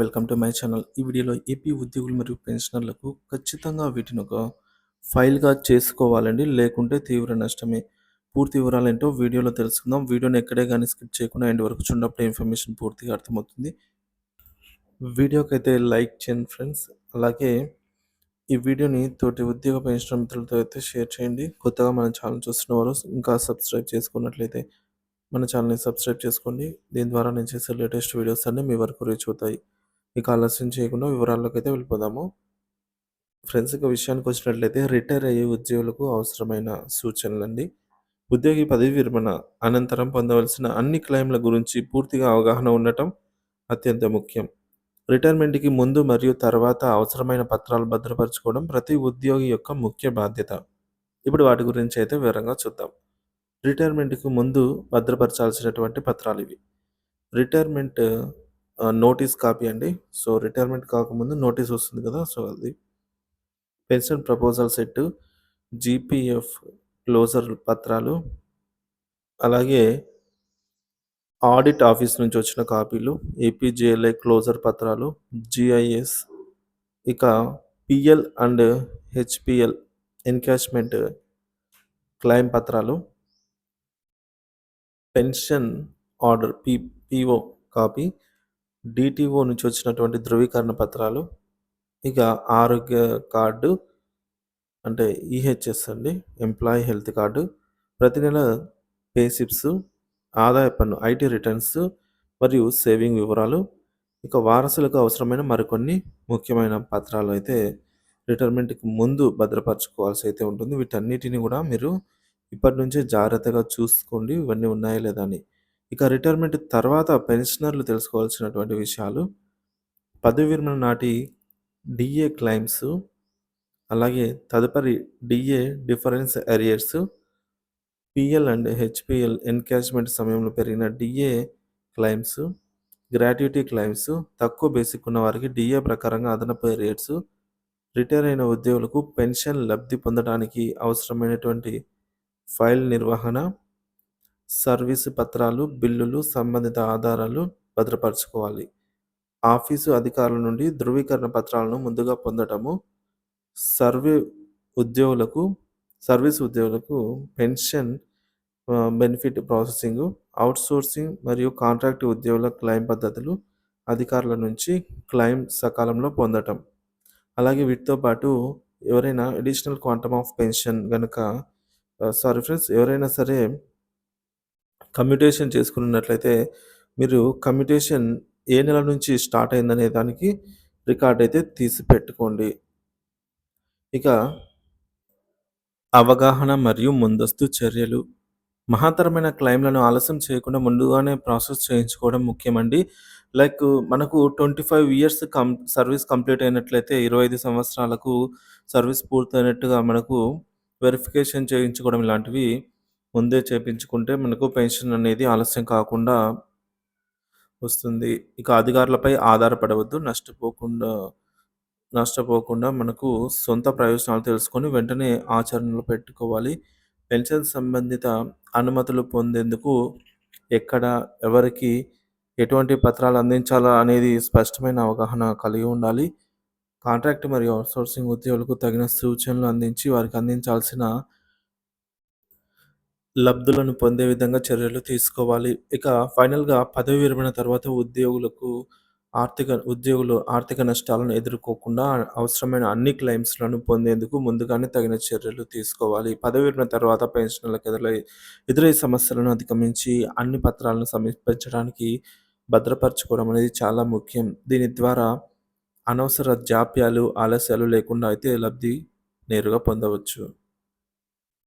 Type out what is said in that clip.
Welcome to my channel. ఈ వీడియోలో AP ఉద్యోగులు మరియు పెన్షనర్లకు ఖచ్చితంగా వీటిని ఒక ఫైల్గా చేసుకోవాలండి. లేకుంటే తీవ్ర నష్టమే. పూర్తి వివరాలు ఏంటో వీడియోలో తెలుసుకుందాం. వీడియోని ఎక్కడే కానీ స్కిప్ చేయకుండా ఎండ్ వరకు చూడప్పుడు ఇన్ఫర్మేషన్ పూర్తిగా అర్థమవుతుంది. వీడియోకి అయితే లైక్ చేయండి ఫ్రెండ్స్. అలాగే ఈ వీడియోని తోటి ఉద్యోగ పెన్షన్ మిత్రులతో అయితే షేర్ చేయండి. కొత్తగా మన ఛానల్ చూస్తున్నవారు ఇంకా సబ్స్క్రైబ్ చేసుకున్నట్లయితే మన ఛానల్ని సబ్స్క్రైబ్ చేసుకోండి. దీని ద్వారా నేను చేసే లేటెస్ట్ వీడియోస్ అన్నీ మీ వరకు రీచ్ అవుతాయి. ఇక ఆలస్యం చేయకుండా వివరాల్లోకి అయితే వెళ్ళిపోదాము. ఫ్రెండ్స్ ఇక విషయానికి వచ్చినట్లయితే రిటైర్ అయ్యే ఉద్యోగులకు అవసరమైన సూచనలండి. ఉద్యోగి పదవి విరమణ అనంతరం పొందవలసిన అన్ని క్లెయిమ్ల గురించి పూర్తిగా అవగాహన ఉండటం అత్యంత ముఖ్యం. రిటైర్మెంట్కి ముందు మరియు తర్వాత అవసరమైన పత్రాలు భద్రపరచుకోవడం ప్రతి ఉద్యోగి యొక్క ముఖ్య బాధ్యత. ఇప్పుడు వాటి గురించి అయితే వివరంగా చూద్దాం. రిటైర్మెంట్కి ముందు భద్రపరచాల్సినటువంటి పత్రాలు ఇవి. రిటైర్మెంట్ నోటీస్ కాపీ అండి. సో రిటైర్మెంట్ కాకముందు నోటీస్ వస్తుంది కదా సో అది. Pension proposal set GPF closure పత్రాలు అలాగే ఆడిట్ ఆఫీస్ నుంచి వచ్చిన కాపీలు ఏపీజేఎల్ఐ క్లోజర్ పత్రాలు జిఐఎస్ ఇక PL and HPL encashment claim పత్రాలు pension order P PO copy DTO నుంచి వచ్చినటువంటి ధృవీకరణ పత్రాలు ఇక ఆరోగ్య కార్డు అంటే ఈహెచ్ఎస్ అండి ఎంప్లాయీ హెల్త్ కార్డు ప్రతి నెల పేసిప్స్ ఆదాయ పన్ను ఐటీ రిటర్న్స్ మరియు సేవింగ్ వివరాలు ఇక వారసులకు అవసరమైన మరికొన్ని ముఖ్యమైన పత్రాలు అయితే రిటైర్మెంట్కి ముందు భద్రపరచుకోవాల్సి అయితే ఉంటుంది. వీటన్నిటిని కూడా మీరు ఇప్పటి నుంచే జాగ్రత్తగా చూసుకోండి. ఇవన్నీ ఉన్నాయా లేదా అని ఇక రిటైర్మెంట్ తర్వాత పెన్షనర్లు తెలుసుకోవాల్సినటువంటి విషయాలు. పదవి విరమణ నాటి డిఏ క్లైమ్స్ అలాగే తదుపరి DA difference arrears PL and HPL encashment సమయంలో పెరిగిన డిఏ క్లైమ్స్ గ్రాట్యుటీ క్లైమ్స్ తక్కువ బేసిక్ ఉన్న వారికి డిఏ ప్రకారంగా అదనపు ఎరియర్స్ రిటైర్ అయిన ఉద్యోగులకు పెన్షన్ లబ్ధి పొందడానికి అవసరమైనటువంటి ఫైల్ నిర్వహణ సర్వీసు పత్రాలు బిల్లులు సంబంధిత ఆధారాలు భద్రపరచుకోవాలి. ఆఫీసు అధికారుల నుండి ధృవీకరణ పత్రాలను ముందుగా పొందటము సర్వే ఉద్యోగులకు సర్వీస్ ఉద్యోగులకు పెన్షన్ బెనిఫిట్ ప్రాసెసింగ్ అవుట్సోర్సింగ్ మరియు కాంట్రాక్ట్ ఉద్యోగుల క్లైమ్ పద్ధతులు అధికారుల నుంచి క్లైమ్ సకాలంలో పొందటం. అలాగే వీటితో పాటు ఎవరైనా అడిషనల్ క్వాంటమ్ ఆఫ్ పెన్షన్ కనుక సారీ ఫ్రెండ్స్ ఎవరైనా సరే కమ్యూటేషన్ చేసుకున్నట్లయితే మీరు కమ్యూటేషన్ ఏ నెల నుంచి స్టార్ట్ అయిందనే దానికి రికార్డ్ అయితే తీసి పెట్టుకోండి ఇక అవగాహన మరియు ముందస్తు చర్యలు. మహత్తరమైన క్లెయిమ్లను ఆలస్యం చేయకుండా ముందుగానే ప్రాసెస్ చేయించుకోవడం ముఖ్యమండి. లైక్ మనకు ట్వంటీ ఫైవ్ ఇయర్స్ కం సర్వీస్ కంప్లీట్ అయినట్లయితే ఇరవై ఐదు సంవత్సరాలకు సర్వీస్ పూర్తయినట్టుగా మనకు వెరిఫికేషన్ చేయించుకోవడం ఇలాంటివి ముందే చేపించుకుంటే మనకు పెన్షన్ అనేది ఆలస్యం కాకుండా వస్తుంది. ఇక అధికారులపై ఆధారపడవద్దు. నష్టపోకుండా నష్టపోకుండా మనకు సొంత ప్రయోజనాలు తెలుసుకొని వెంటనే ఆచరణలో పెట్టుకోవాలి. పెన్షన్ సంబంధిత అనుమతులు పొందేందుకు ఎక్కడ ఎవరికి ఎటువంటి పత్రాలు అందించాలా అనేది స్పష్టమైన అవగాహన కలిగి ఉండాలి. కాంట్రాక్ట్ మరియు అవుట్సోర్సింగ్ ఉద్యోగులకు తగిన సూచనలు అందించి వారికి అందించాల్సిన లబ్ధులను పొందే విధంగా చర్యలు తీసుకోవాలి. ఇక ఫైనల్గా పదవి విరమణ తర్వాత ఉద్యోగులకు ఆర్థిక ఉద్యోగులు ఆర్థిక నష్టాలను ఎదుర్కోకుండా అవసరమైన అన్ని క్లెయిమ్స్లను పొందేందుకు ముందుగానే తగిన చర్యలు తీసుకోవాలి. పదవి విరమణ తర్వాత పెన్షనర్లకు ఎదురై ఎదురయ్యే సమస్యలను అధిగమించి అన్ని పత్రాలను సమర్పించడానికి భద్రపరచుకోవడం అనేది చాలా ముఖ్యం. దీని ద్వారా అనవసర జాప్యాలు ఆలస్యాలు లేకుండా అయితే లబ్ధి నేరుగా పొందవచ్చు.